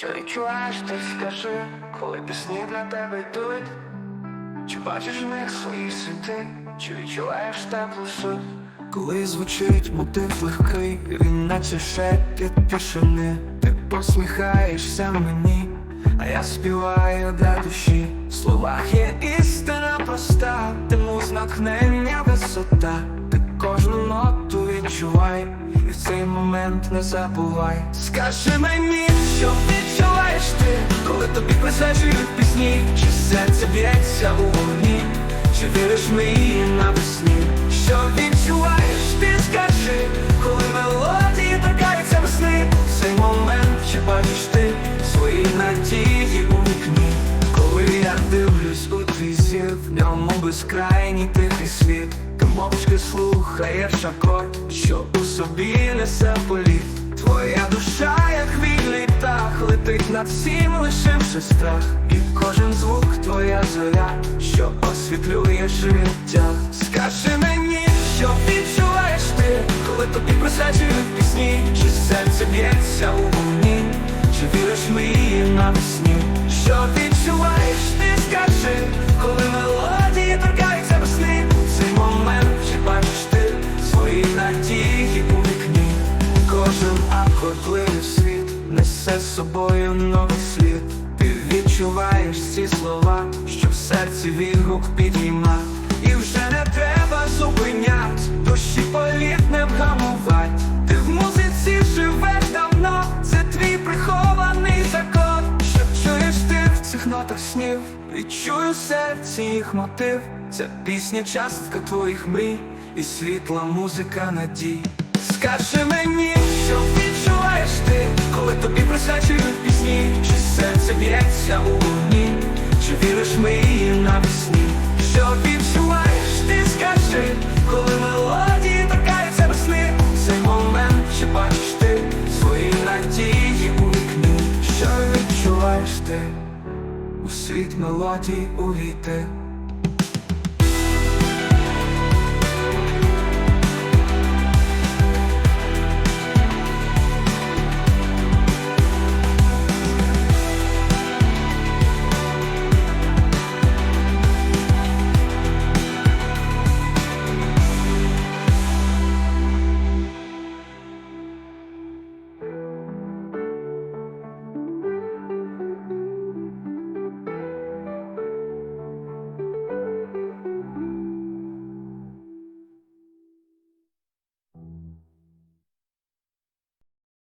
Що відчуваєш, ти скажи, коли пісні для тебе йдуть? Чи бачиш в них свої світи, чи відчуваєш тепло суть? Коли звучить мотив легкий, він наче шепіт тишини Ти посміхаєшся мені, а я співаю для душі В словах є істина проста, ти мов натхнення висота Ти кожну ноту відчувай, і в цей момент не забувай. Скажи мені, що відчуваєш ти, коли тобі присвячують пісні, чи серце б'ється у вогні, чи віриш мрії навесні, що відчуваєш, ти скажи, коли мелодії торкаються весни, в цей момент чи бачиш ти свої надії у вікні, коли я дивлюсь у твій зір, в ньому безкрайній тихий світ, мовчки слухаєш акорд, що у собі несе політ. Твоя душа, як вільний птах, летить над всім, лишивши страх, і кожен звук твоя зоря, що освітлює життя. Скажи мені, що відчуваєш ти, коли тобі присвячують пісні, чи серце б'ється у вогні, чи віриш мрії навесні, що відчуваєш, несе з собою новий слід. Ти відчуваєш ці слова, що в серці відгук підійма. І вже не треба зупинять, душі політ не вгамувать. Ти в музиці живеш давно, це твій прихований закон. Що чуєш ти в цих нотах снів, відчую в серці їх мотив. Ця пісня частка твоїх мрій і світла музика надій. Скажи мені, що б'ється у вогні, чи віриш ми їм навесні, що відчуваєш, ти скажи, коли мелодії торкаються весни, цей момент чи бачиш ти свої надії у вікні, що відчуваєш ти, у світ мелодій увійти.